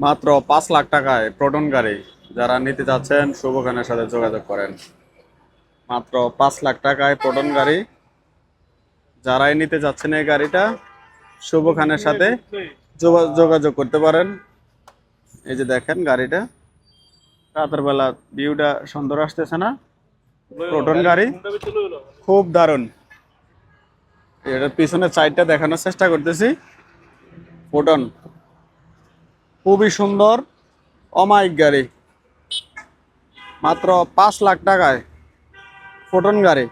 মাত্র পাঁচ লাখ টাকায় প্রোটন গাড়ি যারা নিতে চাচ্ছেন শুভ খানের সাথে যোগাযোগ করেন। মাত্র পাঁচ লাখ টাকায় প্রোটন গাড়ি যারাই নিতে যাচ্ছেন এই গাড়িটা, শুভ খানের সাথে যোগা- যোগাযোগ করতে পারেন। এই যে দেখেন গাড়িটা, রাতের বেলা ভিউটা সুন্দর আসতেছে না? প্রোটন গাড়ি খুব দারুণ। এটার পিছনের সাইডটা দেখানোর চেষ্টা করতেছি। প্রোটন খুবই সুন্দর। অমায়িক গাড়ি মাত্র পাঁচ লাখ টাকায় ফোটন গাড়ি।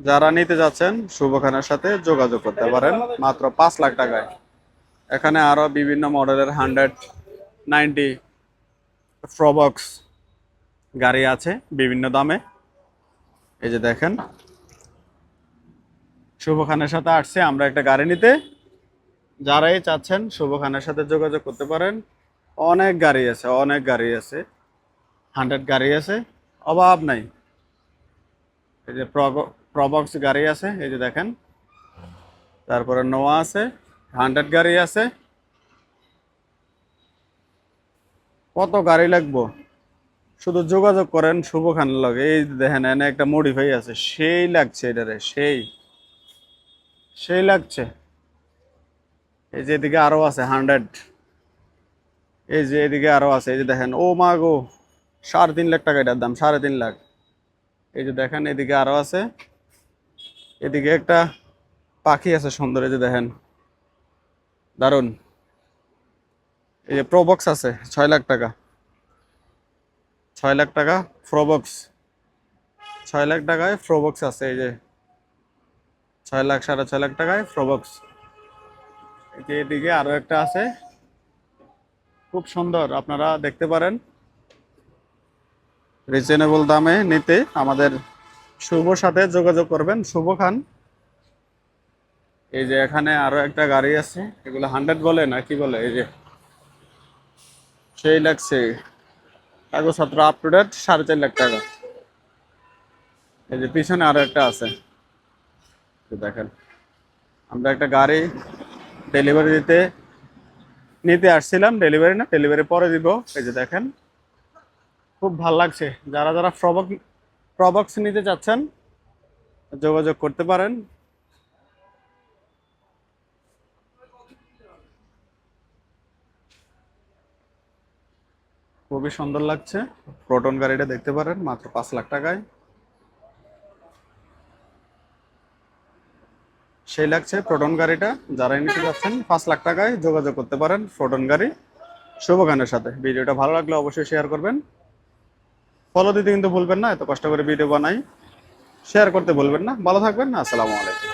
যারা নিতে যাচ্ছেন শুভ খানের সাথে যোগাযোগ করতে পারেন, মাত্র পাঁচ লাখ টাকায়। এখানে আরও বিভিন্ন মডেলের হান্ড্রেড নাইনটি ফ্রবক্স গাড়ি আছে, বিভিন্ন দামে। এই যে দেখেন শুভ খানের সাথে আসছে, আমরা একটা গাড়ি নিতে যারাই চাচ্ছেন শুভ খানের সাথে যোগাযোগ করতে পারেন। অনেক গাড়ি আছে, অনেক গাড়ি আছে। হান্ড্রেড গাড়ি আছে, অভাব নাই। এই যে প্রবক্স গাড়ি আছে, এই যে দেখেন। তারপরে নোয়া আছে, হান্ড্রেড গাড়ি আছে। কত গাড়ি লাগবো? শুধু যোগাযোগ করেন শুভ খানের লগে। এই দেখেন, এনে একটা মডিফাই আছে। সেই লাগছে এটারে, সেই। সেই লাগছে। এই যে এদিকে আরও আছে, হান্ড্রেড। এই যে এদিকে আরও আছে, এই যে দেখেন, ও মা গো, সাড়ে তিন লাখ টাকা এটার দাম, সাড়ে তিন লাখ। এই যে দেখেন, এদিকে আরও আছে। এদিকে একটা পাখি আছে সুন্দর, এই যে দেখেন। দারুণ এই যে প্রবক্স আছে, ছয় লাখ টাকা। ছয় লাখ টাকা ফ্রোবক্স ছয় লাখ টাকায় ফ্রোবক্স আছে, এই যে। ছয় লাখ, সাড়ে ছয় লাখ টাকায় ফ্রোবক্স এদিকে আরও একটা আছে। খুব সুন্দর, আপনারা দেখতে পারেন। রিজনেবল দামে নিতে আমাদের শুভ সাথে যোগাযোগ করবেন। শুভ খান। এই যে এখানে আরও একটা গাড়ি আছে। এগুলো হান্ড্রেড বলে না কি বলে? এই যে সেই লাগছে। কাগজপত্র আপ টু ডেট সাড়ে চার লাখ টাকা। এই যে পিছনে আরও একটা আছে। দেখেন, আমরা একটা গাড়ি ডেলিভারি দিতে নিতে আসছিলাম ডেলিভারি না ডেলিভারি পরে দিব। এই যে দেখেন, খুব ভালো লাগছে। যারা যারা প্রবক প্রবক্স নিতে চাচ্ছেন, যোগাযোগ করতে পারেন। খুবই সুন্দর লাগছে। প্রোটন গাড়িটা দেখতে পারেন, মাত্র পাঁচ লাখ টাকায়। সেই লাগছে প্রোটন গাড়িটা। যারা নিতে যাচ্ছেন, পাঁচ লাখ টাকায় যোগাযোগ করতে পারেন প্রোটন গাড়ি। শুভগানের সাথে। ভিডিওটা ভালো লাগলে অবশ্যই শেয়ার করবেন। ফলো দিতে কিন্তু ভুলবেন না, এত কষ্ট করে ভিডিও বানাই। শেয়ার করতে ভুলবেন না। ভালো থাকবেন, আসসালামু আলাইকুম।